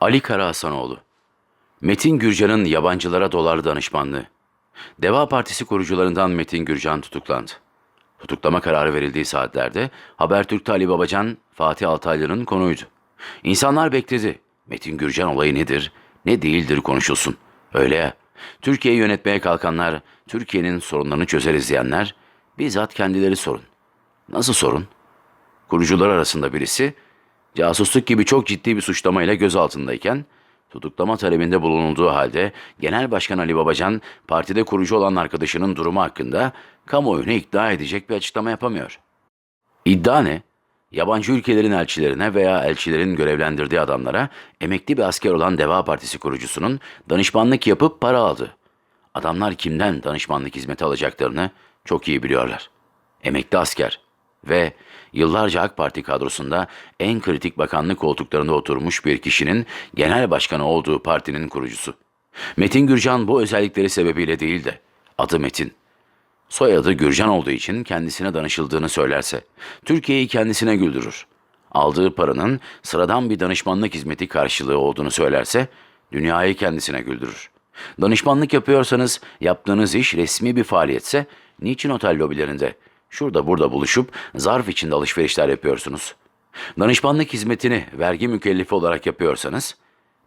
Ali Karahasanoğlu Metin Gürcan'ın yabancılara dolar danışmanlığı. Deva Partisi kurucularından Metin Gürcan tutuklandı. Tutuklama kararı verildiği saatlerde Habertürk'te Ali Babacan, Fatih Altaylı'nın konuydu. İnsanlar bekledi. Metin Gürcan olayı nedir, ne değildir konuşulsun. Öyle ya. Türkiye'yi yönetmeye kalkanlar, Türkiye'nin sorunlarını çözeriz diyenler, bizzat kendileri sorun. Nasıl sorun? Kurucular arasında birisi, casusluk gibi çok ciddi bir suçlamayla gözaltındayken, tutuklama talebinde bulunulduğu halde Genel Başkan Ali Babacan, partide kurucu olan arkadaşının durumu hakkında kamuoyunu ikna edecek bir açıklama yapamıyor. İddia ne? Yabancı ülkelerin elçilerine veya elçilerin görevlendirdiği adamlara emekli bir asker olan Deva Partisi kurucusunun danışmanlık yapıp para aldı. Adamlar kimden danışmanlık hizmeti alacaklarını çok iyi biliyorlar. Emekli asker ve yıllarca AK Parti kadrosunda en kritik bakanlık koltuklarında oturmuş bir kişinin genel başkanı olduğu partinin kurucusu. Metin Gürcan bu özellikleri sebebiyle değil de adı Metin. Soyadı Gürcan olduğu için kendisine danışıldığını söylerse, Türkiye'yi kendisine güldürür. Aldığı paranın sıradan bir danışmanlık hizmeti karşılığı olduğunu söylerse, dünyayı kendisine güldürür. Danışmanlık yapıyorsanız, yaptığınız iş resmi bir faaliyetse, niçin otel lobilerinde, şurada burada buluşup zarf içinde alışverişler yapıyorsunuz? Danışmanlık hizmetini vergi mükellefi olarak yapıyorsanız,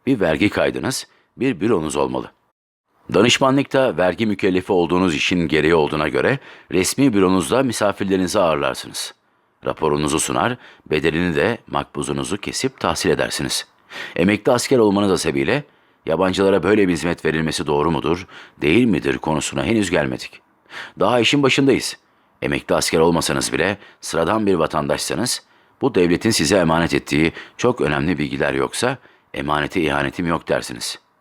bir vergi kaydınız, bir büronuz olmalı. Danışmanlıkta vergi mükellefi olduğunuz işin gereği olduğuna göre resmi büronuzda misafirlerinizi ağırlarsınız. Raporunuzu sunar, bedelini de makbuzunuzu kesip tahsil edersiniz. Emekli asker olmanız hasebiyle yabancılara böyle bir hizmet verilmesi doğru mudur, değil midir konusuna henüz gelmedik. Daha işin başındayız. Emekli asker olmasanız bile sıradan bir vatandaşsanız, bu devletin size emanet ettiği çok önemli bilgiler yoksa, emanete ihanetim yok dersiniz.''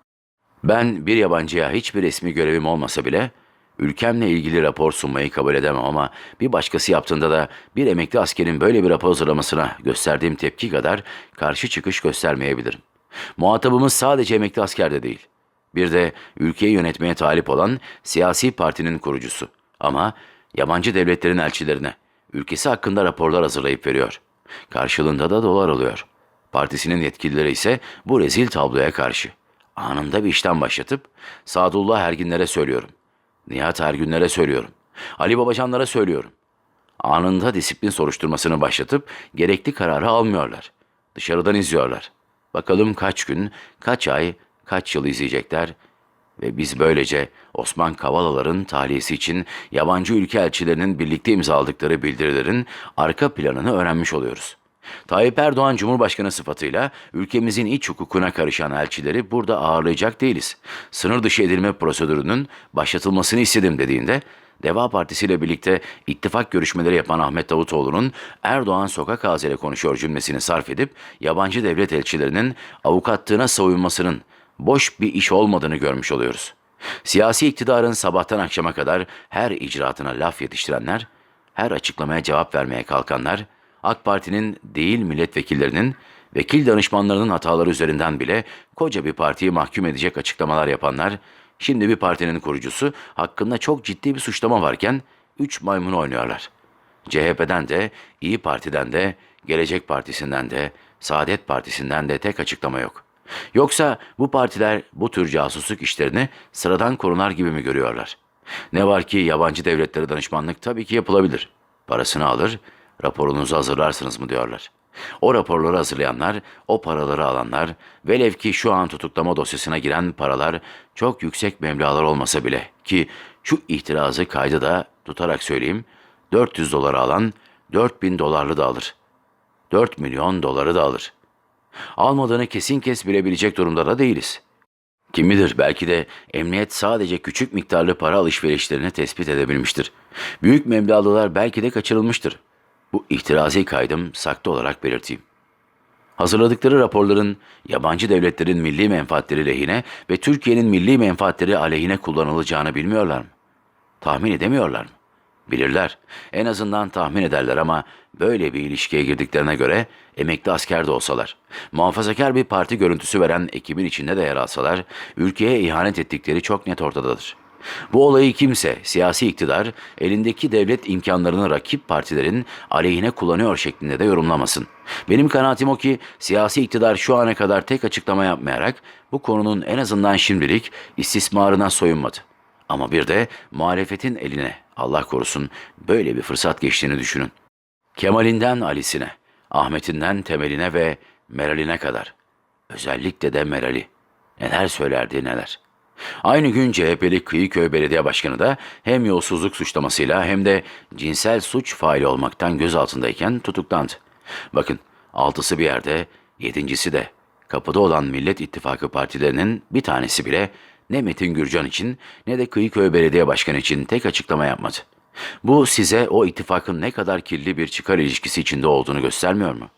Ben bir yabancıya hiçbir resmi görevim olmasa bile ülkemle ilgili rapor sunmayı kabul edemem ama bir başkası yaptığında da bir emekli askerin böyle bir rapor hazırlamasına gösterdiğim tepki kadar karşı çıkış göstermeyebilirim. Muhatabımız sadece emekli asker de değil. Bir de ülkeyi yönetmeye talip olan siyasi partinin kurucusu. Ama yabancı devletlerin elçilerine ülkesi hakkında raporlar hazırlayıp veriyor. Karşılığında da dolar alıyor. Partisinin yetkilileri ise bu rezil tabloya karşı. Anında bir işten başlatıp Sadullah Erginlere söylüyorum. Nihat Ergünlere söylüyorum. Ali Babacanlara söylüyorum. Anında disiplin soruşturmasını başlatıp gerekli kararı almıyorlar. Dışarıdan izliyorlar. Bakalım kaç gün, kaç ay, kaç yıl izleyecekler ve biz böylece Osman Kavala'ların tahliyesi için yabancı ülke elçilerinin birlikte imzaladıkları bildirilerin arka planını öğrenmiş oluyoruz. Tayyip Erdoğan Cumhurbaşkanı sıfatıyla ülkemizin iç hukukuna karışan elçileri burada ağırlayacak değiliz. Sınır dışı edilme prosedürünün başlatılmasını istedim dediğinde Deva Partisi ile birlikte ittifak görüşmeleri yapan Ahmet Davutoğlu'nun Erdoğan sokak ağzıyla konuşuyor cümlesini sarf edip yabancı devlet elçilerinin avukatlığına savunmasının boş bir iş olmadığını görmüş oluyoruz. Siyasi iktidarın sabahtan akşama kadar her icraatına laf yetiştirenler, her açıklamaya cevap vermeye kalkanlar, AK Parti'nin değil milletvekillerinin, vekil danışmanlarının hataları üzerinden bile koca bir partiyi mahkum edecek açıklamalar yapanlar, şimdi bir partinin kurucusu hakkında çok ciddi bir suçlama varken üç maymun oynuyorlar. CHP'den de, İyi Parti'den de, Gelecek Partisi'nden de, Saadet Partisi'nden de tek açıklama yok. Yoksa bu partiler bu tür casusluk işlerini sıradan konular gibi mi görüyorlar? Ne var ki yabancı devletlere danışmanlık tabii ki yapılabilir. Parasını alır, raporunuzu hazırlarsınız mı diyorlar. O raporları hazırlayanlar, o paraları alanlar, velev ki şu an tutuklama dosyasına giren paralar çok yüksek meblağlar olmasa bile ki şu itirazı kaydı da tutarak söyleyeyim, 400 doları alan 4000 dolarlı da alır. 4 milyon doları da alır. Almadığını kesin kes bilebilecek durumda da değiliz. Kim bilir belki de emniyet sadece küçük miktarlı para alışverişlerini tespit edebilmiştir. Büyük meblağlılar belki de kaçırılmıştır. Bu ihtirazi kaydım saklı olarak belirteyim. Hazırladıkları raporların yabancı devletlerin milli menfaatleri lehine ve Türkiye'nin milli menfaatleri aleyhine kullanılacağını bilmiyorlar mı? Tahmin edemiyorlar mı? Bilirler. En azından tahmin ederler ama böyle bir ilişkiye girdiklerine göre emekli asker de olsalar, muhafazakar bir parti görüntüsü veren ekibin içinde de yer alsalar, ülkeye ihanet ettikleri çok net ortadadır. Bu olayı kimse, siyasi iktidar, elindeki devlet imkanlarını rakip partilerin aleyhine kullanıyor şeklinde de yorumlamasın. Benim kanaatim o ki siyasi iktidar şu ana kadar tek açıklama yapmayarak bu konunun en azından şimdilik istismarına soyunmadı. Ama bir de muhalefetin eline, Allah korusun, böyle bir fırsat geçtiğini düşünün. Kemal'inden Ali'sine, Ahmet'inden Temel'ine ve Meral'ine kadar. Özellikle de Meral'i. Neler söylerdi neler. Aynı gün CHP'li Kıyıköy Belediye Başkanı da hem yolsuzluk suçlamasıyla hem de cinsel suç faili olmaktan gözaltındayken tutuklandı. Bakın altısı bir yerde, yedincisi de kapıda olan Millet İttifakı partilerinin bir tanesi bile ne Metin Gürcan için ne de Kıyıköy Belediye Başkanı için tek açıklama yapmadı. Bu size o ittifakın ne kadar kirli bir çıkar ilişkisi içinde olduğunu göstermiyor mu?